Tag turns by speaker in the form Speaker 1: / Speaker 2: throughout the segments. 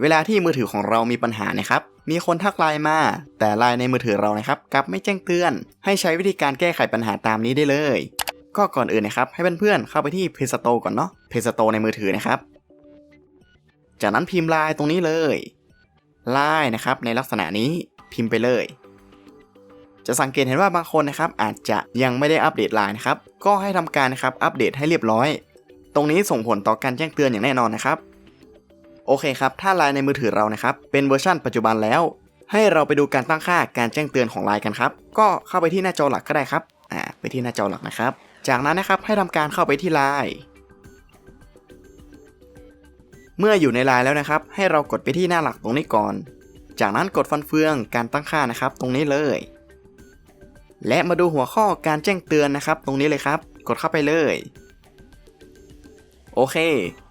Speaker 1: เวลาที่มือถือของเรามีปัญหานะครับ มีคนทักไลน์มา แต่ไลน์ในมือถือเรานะครับกลับไม่แจ้งเตือน ให้ใช้วิธีการแก้ไขปัญหาตามนี้ได้เลย ก็ก่อนอื่นนะครับให้เพื่อนๆเข้าไปที่ Play Store ก่อนเนาะ Play Store ในมือถือนะครับ จากนั้นพิมพ์ไลน์ตรงนี้เลยไลน์นะครับในลักษณะนี้พิมพ์ไปเลย จะสังเกตเห็นว่าบางคนนะครับอาจจะยังไม่ได้อัปเดตไลน์นะครับก็ให้ทำการนะครับอัปเดตให้เรียบร้อย ตรงนี้ส่งผลต่อการแจ้งเตือนอย่างแน่นอนนะครับ โอเคครับ ถ้าไลน์ในมือถือเรานะครับ เป็นเวอร์ชันปัจจุบันแล้ว ให้เราไปดูการตั้งค่าการแจ้งเตือนของไลน์กันครับ ก็เข้าไปที่หน้าจอหลักก็ได้ครับ อ่า ไปที่หน้าจอหลักนะครับ จากนั้นนะครับให้ทำการเข้าไปที่ไลน์เมื่ออยู่ในไลน์แล้วนะครับ ให้เรากดไปที่หน้าหลักตรงนี้ก่อน จากนั้นกดฟันเฟืองการตั้งค่านะครับ ตรงนี้เลย และมาดูหัวข้อการแจ้งเตือนนะครับ ตรงนี้เลยครับ กดเข้าไปเลย โอเค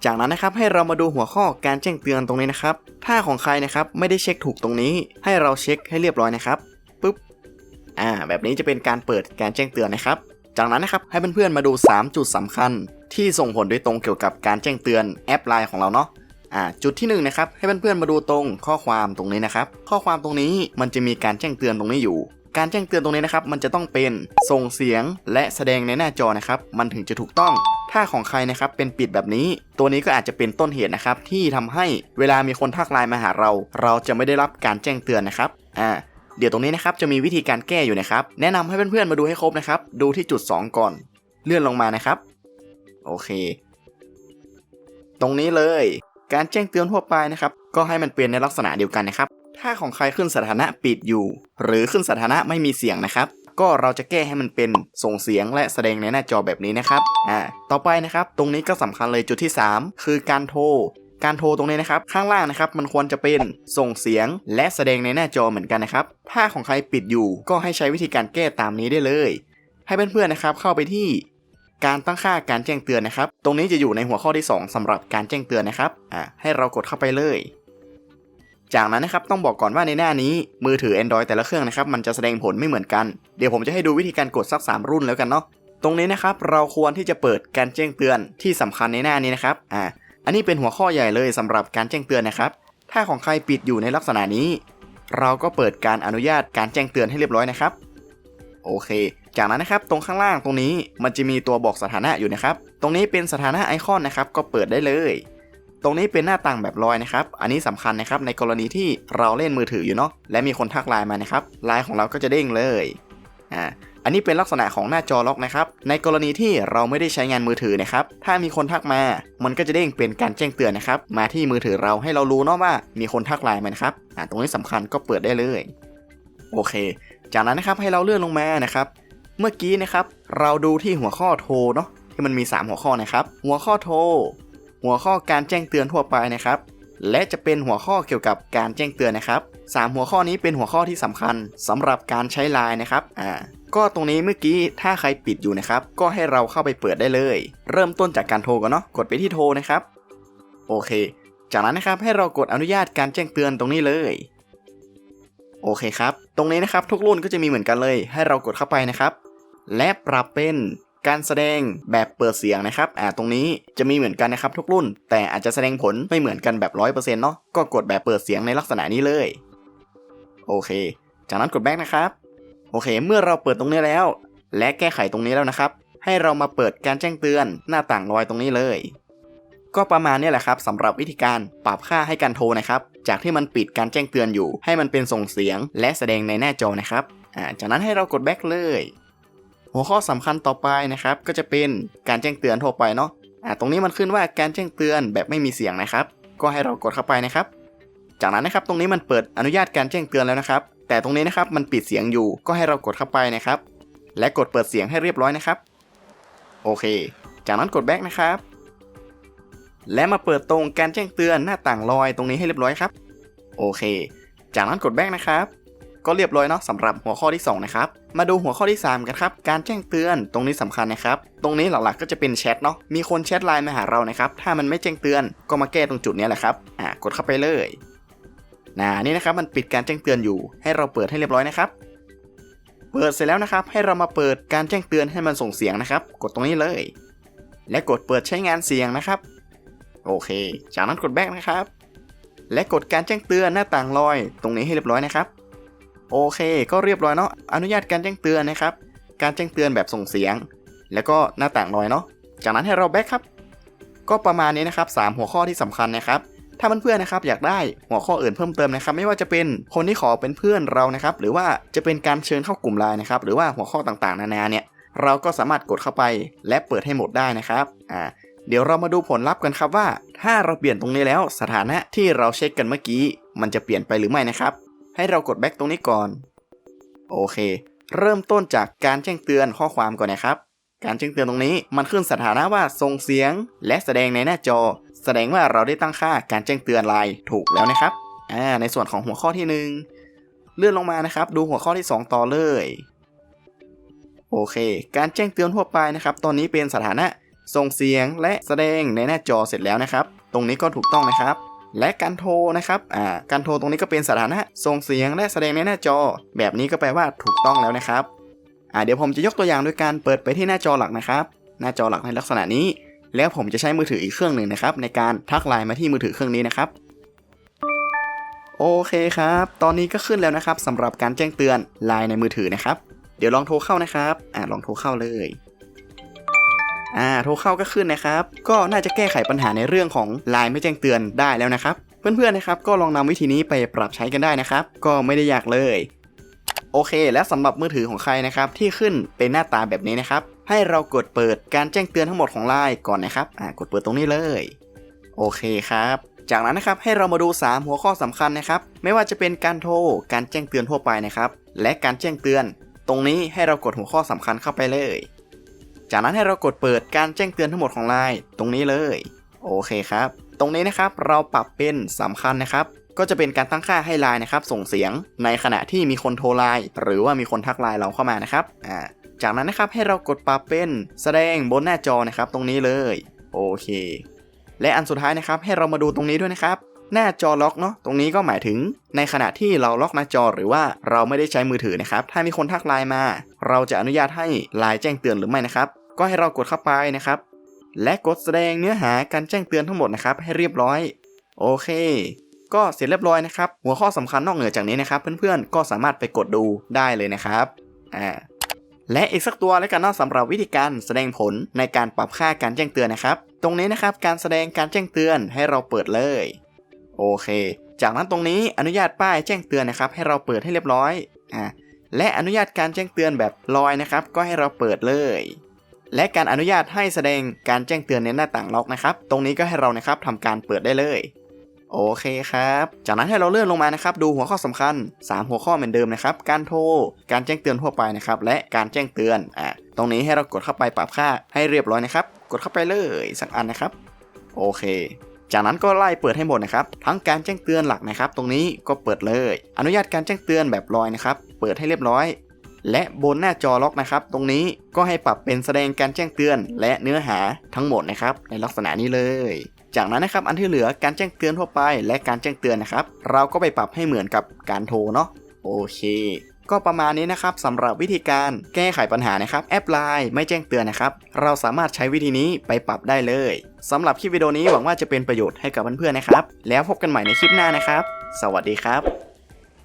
Speaker 1: จากนั้นนะครับให้เรามาดูหัวข้อการแจ้งเตือนตรงนี้นะครับ ถ้าของใครนะครับไม่ได้เช็คถูกตรงนี้ ให้เราเช็คให้เรียบร้อยนะครับปุ๊บ อ่า แบบนี้จะเป็นการเปิดการแจ้งเตือนนะครับ จากนั้นนะครับให้เพื่อนๆมาดู 3 จุดสำคัญ ที่ส่งผลโดยตรงเกี่ยวกับการแจ้งเตือนแอปไลน์ของเราเนาะอ่าจุดที่1นงนะครับให้เพื่อนๆมาดูตรงข้อความตรงนี้นะครับ ข้อความตรงนี้มันจะมีการแจ้งเตือนตรงนี้อยู่ การแจ้งเตือนตรงนี้นะครับ มันจะต้องเป็นส่งเสียงและแสดงในหน้าจอนะครับ มันถึงจะถูกต้อง ถ้าของใครนะครับเป็นปิดแบบนี้ ตัวนี้ก็อาจจะเป็นต้นเหตุนะครับที่ทำให้เวลามีคนทักไลน์มาหาเรา เราจะไม่ได้รับการแจ้งเตือนนะครับอ่าเดี๋ยวตรงนี้นะครับจะมีวิธีการแก้อยู่นะครับ แนะนำให้เพื่อนๆมาดูให้ครบนะครับ ดูที่จุด 2 ก่อน เลื่อนลงมานะครับ โอเค ตรงนี้เลย การแจ้งเตือนทั่วไปนะครับ ก็ให้มันเป็นในลักษณะเดียวกันนะครับ ถ้าของใครขึ้นสถานะปิดอยู่ หรือขึ้นสถานะไม่มีเสียงนะครับ ก็เราจะแก้ให้มันเป็นส่งเสียงและแสดงในหน้าจอแบบนี้นะครับอ่าต่อไปนะครับตรงนี้ก็สำคัญเลยจุดที่ 3 คือการโทรการโทรตรงนี้นะครับ ข้างล่างนะครับมันควรจะเป็นส่งเสียงและแสดงในหน้าจอเหมือนกันนะครับ ถ้าของใครปิดอยู่ก็ให้ใช้วิธีการแก้ตามนี้ได้เลย ให้เพื่อนๆนะครับเข้าไปที่การตั้งค่าการแจ้งเตือนนะครับ ตรงนี้จะอยู่ในหัวข้อที่ 2สำหรับการแจ้งเตือนนะครับอ่าให้เรากดเข้าไปเลย จากนั้นนะครับต้องบอกก่อนว่าในหน้านี้มือถือ Android แต่ละเครื่องนะครับมันจะแสดงผลไม่เหมือนกัน เดี๋ยวผมจะให้ดูวิธีการกดสัก 3 รุ่นแล้วกันเนาะตรงนี้นะครับเราควรที่จะเปิดการแจ้งเตือนที่สำคัญในหน้านี้นะครับอ่าอันนี้เป็นหัวข้อใหญ่เลยสำหรับการแจ้งเตือนนะครับ ถ้าของใครปิดอยู่ในลักษณะนี้ เราก็เปิดการอนุญาตการแจ้งเตือนให้เรียบร้อยนะครับ โอเค จากนั้นนะครับตรงข้างล่างตรงนี้มันจะมีตัวบอกสถานะอยู่นะครับ ตรงนี้เป็นสถานะไอคอนนะครับก็เปิดได้เลย ตรงนี้เป็นหน้าต่างแบบลอยนะครับ อันนี้สำคัญนะครับในกรณีที่เราเล่นมือถืออยู่เนาะ และมีคนทักไลน์มานะครับ ไลน์ของเราก็จะเด้งเลย อ่า อันนี้เป็นลักษณะของหน้าจอล็อกนะครับ ในกรณีที่เราไม่ได้ใช้งานมือถือนะครับ ถ้ามีคนทักมา มันก็จะเด้งเป็นการแจ้งเตือนนะครับ มาที่มือถือเราให้เรารู้เนาะว่ามีคนทักไลน์มานะครับ อ่า ตรงนี้สำคัญก็เปิดได้เลย โอเค จากนั้นนะครับให้เราเลื่อนลงมานะครับ เมื่อกี้นะครับ เราดูที่หัวข้อโทรเนาะที่มันมี 3 หัวข้อนะครับ หัวข้อโทร หัวข้อการแจ้งเตือนทั่วไปนะครับ และจะเป็นหัวข้อเกี่ยวกับการแจ้งเตือนนะครับ 3 หัวข้อนี้เป็นหัวข้อที่สำคัญสำหรับการใช้ไลน์นะครับอ่าก็ตรงนี้เมื่อกี้ถ้าใครปิดอยู่นะครับ ก็ให้เราเข้าไปเปิดได้เลย เริ่มต้นจากการโทรก่อนเนาะกดไปที่โทรนะครับ โอเค จากนั้นนะครับให้เรากดอนุญาตการแจ้งเตือนตรงนี้เลยโอเคครับ ตรงนี้นะครับทุกรุ่นก็จะมีเหมือนกันเลย ให้เรากดเข้าไปนะครับ และปรับเป็น การแสดงแบบเปิดเสียงนะครับอ่าตรงนี้จะมีเหมือนกันนะครับทุกรุ่น แต่อาจจะแสดงผลไม่เหมือนกันแบบ 100%เนาะก็กดแบบเปิดเสียงในลักษณะนี้เลย โอเค จากนั้นกดแบ็กนะครับ โอเค เมื่อเราเปิดตรงนี้แล้ว และแก้ไขตรงนี้แล้วนะครับ ให้เรามาเปิดการแจ้งเตือนหน้าต่างลอยตรงนี้เลย ก็ประมาณนี้แหละครับสำหรับวิธีการปรับค่าให้การโทรนะครับ จากที่มันปิดการแจ้งเตือนอยู่ ให้มันเป็นส่งเสียงและแสดงในหน้าจอนะครับอ่าจากนั้นให้เรากดแบ็กเลย หัวข้อสำคัญต่อไปนะครับก็จะเป็นการแจ้งเตือนทั่วไปเนาะอ่าตรงนี้มันขึ้นว่าการแจ้งเตือนแบบไม่มีเสียงนะครับ ก็ให้เรากดเข้าไปนะครับ จากนั้นนะครับตรงนี้มันเปิดอนุญาตการแจ้งเตือนแล้วนะครับ แต่ตรงนี้นะครับมันปิดเสียงอยู่ก็ให้เรากดเข้าไปนะครับ และกดเปิดเสียงให้เรียบร้อยนะครับ โอเค จากนั้นกดแบ็กนะครับ และมาเปิดตรงการแจ้งเตือนหน้าต่างลอยตรงนี้ให้เรียบร้อยครับ โอเค จากนั้นกดแบ็กนะครับ ก็เรียบร้อยเนาะสำหรับหัวข้อที่ 2 นะครับ มาดูหัวข้อที่ 3 กันครับ การแจ้งเตือนตรงนี้สำคัญนะครับ ตรงนี้หลักๆก็จะเป็นแชทเนาะมีคนแชทไลน์มาหาเรานะครับ ถ้ามันไม่แจ้งเตือนก็มาแก้ตรงจุดนี้แหละครับอ่ากดเข้าไปเลยนะนี่นะครับมันปิดการแจ้งเตือนอยู่ ให้เราเปิดให้เรียบร้อยนะครับ เปิดเสร็จแล้วนะครับ ให้เรามาเปิดการแจ้งเตือนให้มันส่งเสียงนะครับ กดตรงนี้เลย และกดเปิดใช้งานเสียงนะครับ โอเค จากนั้นกดแบกนะครับ และกดการแจ้งเตือนหน้าต่างลอย ตรงนี้ให้เรียบร้อยนะครับ โอเค ก็เรียบร้อยเนาะอนุญาตการแจ้งเตือนนะครับ การแจ้งเตือนแบบส่งเสียง แล้วก็หน้าต่างลอยเนาะจากนั้นให้เราแบ็คครับ ก็ประมาณนี้นะครับสามหัวข้อที่สำคัญนะครับถ้าเพื่อนๆนะครับอยากได้หัวข้ออื่นเพิ่มเติมนะครับ ไม่ว่าจะเป็นคนที่ขอเป็นเพื่อนเรานะครับ หรือว่าจะเป็นการเชิญเข้ากลุ่มไลน์นะครับ หรือว่าหัวข้อต่างๆ นานาเนี่ยเราก็สามารถกดเข้าไปและเปิดให้หมดได้นะครับอ่าเดี๋ยวเรามาดูผลลัพธ์กันครับว่า ถ้าเราเปลี่ยนตรงนี้แล้วสถานะที่เราเช็คกันเมื่อกี้ มันจะเปลี่ยนไปหรือไม่นะครับ ให้เรากดแบ็กตรงนี้ก่อน โอเค เริ่มต้นจากการแจ้งเตือนข้อความก่อนนะครับ การแจ้งเตือนตรงนี้มันขึ้นสถานะว่าส่งเสียง และแสดงในหน้าจอ แสดงว่าเราได้ตั้งค่าการแจ้งเตือนไลน์ถูกแล้วนะครับอ่าในส่วนของหัวข้อที่หนึ่งเลื่อนลงมานะครับ ดูหัวข้อที่ 2 ต่อเลย โอเค การแจ้งเตือนทั่วไปนะครับ ตอนนี้เป็นสถานะส่งเสียงและแสดงในหน้าจอเสร็จแล้วนะครับ ตรงนี้ก็ถูกต้องนะครับ และการโทรนะครับอ่าการโทรตรงนี้ก็เป็นสถานะส่งเสียงและแสดงในหน้าจอ แบบนี้ก็แปลว่าถูกต้องแล้วนะครับอ่าเดี๋ยวผมจะยกตัวอย่างโดยการเปิดไปที่หน้าจอหลักนะครับ หน้าจอหลักในลักษณะนี้ แล้วผมจะใช้มือถืออีกเครื่องหนึ่งนะครับ ในการทักไลน์มาที่มือถือเครื่องนี้นะครับโอเคครับ ตอนนี้ก็ขึ้นแล้วนะครับสำหรับการแจ้งเตือนไลน์ในมือถือนะครับ เดี๋ยวลองโทรเข้านะครับ อ่าลองโทรเข้าเลย อ่าโทรเข้าก็ขึ้นนะครับ ก็น่าจะแก้ไขปัญหาในเรื่องของไลน์ไม่แจ้งเตือนได้แล้วนะครับ เพื่อนๆนะครับก็ลองนำวิธีนี้ไปปรับใช้กันได้นะครับ ก็ไม่ได้ยากเลยโอเค และสำหรับมือถือของใครนะครับที่ขึ้นเป็นหน้าตาแบบนี้นะครับ ให้เรากดเปิดการแจ้งเตือนทั้งหมดของไลน์ก่อนนะครับอ่ากดเปิดตรงนี้เลย โอเคครับ จากนั้นนะครับให้เรามาดู 3 หัวข้อสำคัญนะครับ ไม่ว่าจะเป็นการโทรการแจ้งเตือนทั่วไปนะครับ และการแจ้งเตือน ตรงนี้ให้เรากดหัวข้อสำคัญเข้าไปเลย จากนั้นให้เรากดเปิดการแจ้งเตือนทั้งหมดของไลน์ตรงนี้เลย โอเคครับ ตรงนี้นะครับเราปรับเป็นสำคัญนะครับ ก็จะเป็นการตั้งค่าให้ไลน์นะครับ ส่งเสียงในขณะที่มีคนโทรไลน์หรือว่ามีคนทักไลน์เราเข้ามานะครับอ่าจากนั้นนะครับให้เรากดปรับเป็นแสดงบนหน้าจอนะครับ ตรงนี้เลยโอเค และอันสุดท้ายนะครับ ให้เรามาดูตรงนี้ด้วยนะครับ หน้าจอล็อกเนาะตรงนี้ก็หมายถึง ในขณะที่เราล็อกหน้าจอหรือว่าเราไม่ได้ใช้มือถือนะครับ ถ้ามีคนทักไลน์มา เราจะอนุญาตให้ไลน์แจ้งเตือนหรือไม่นะครับ ก็ให้เรากดเข้าไปนะครับ และกดแสดงเนื้อหาการแจ้งเตือนทั้งหมดนะครับ ให้เรียบร้อย โอเค ก็เสร็จเรียบร้อยนะครับ หัวข้อสำคัญนอกเหนือจากนี้นะครับ เพื่อนๆก็สามารถไปกดดูได้เลยนะครับอ่าและอีกสักตัวแล้วกันนาะสำหรับวิธีการแสดงผลในการปรับค่าการแจ้งเตือนนะครับ ตรงนี้นะครับการแสดงการแจ้งเตือนให้เราเปิดเลย โอเค จากนั้นตรงนี้อนุญาตป้ายแจ้งเตือนนะครับ ให้เราเปิดให้เรียบร้อยอ่า และอนุญาตการแจ้งเตือนแบบลอยนะครับ ก็ให้เราเปิดเลย และการอนุญาตให้แสดงการแจ้งเตือนในหน้าต่างล็อกนะครับ ตรงนี้ก็ให้เรานะครับทำการเปิดได้เลย โอเคครับ จากนั้นให้เราเลื่อนลงมานะครับ ดูหัวข้อสำคัญ 3 หัวข้อเหมือนเดิมนะครับ การโทร การแจ้งเตือนทั่วไปนะครับ และการแจ้งเตือน อ่าตรงนี้ให้เรากดเข้าไปปรับค่าให้เรียบร้อยนะครับ กดเข้าไปเลยสักอันนะครับ โอเคจากนั้นก็ไล่เปิดให้หมดนะครับ ทั้งการแจ้งเตือนหลักนะครับ ตรงนี้ก็เปิดเลย อนุญาตการแจ้งเตือนแบบลอยนะครับ ปิดให้เรียบร้อย และบนหน้าจอล็อกนะครับ ตรงนี้ก็ให้ปรับเป็นแสดงการแจ้งเตือน และเนื้อหาทั้งหมดนะครับในลักษณะนี้เลย จากนั้นนะครับอันที่เหลือการแจ้งเตือนทั่วไป และการแจ้งเตือนนะครับ เราก็ไปปรับให้เหมือนกับการโทรเนาะโอเคก็ประมาณนี้นะครับสำหรับวิธีการแก้ไขปัญหานะครับแอปไลน์ไม่แจ้งเตือนนะครับ เราสามารถใช้วิธีนี้ไปปรับได้เลยสำหรับคลิปวิดีโอนี้หวังว่าจะเป็นประโยชน์ให้กับเพื่อนๆนะครับ แล้วพบกันใหม่ในคลิปหน้านะครับ สวัสดีครับ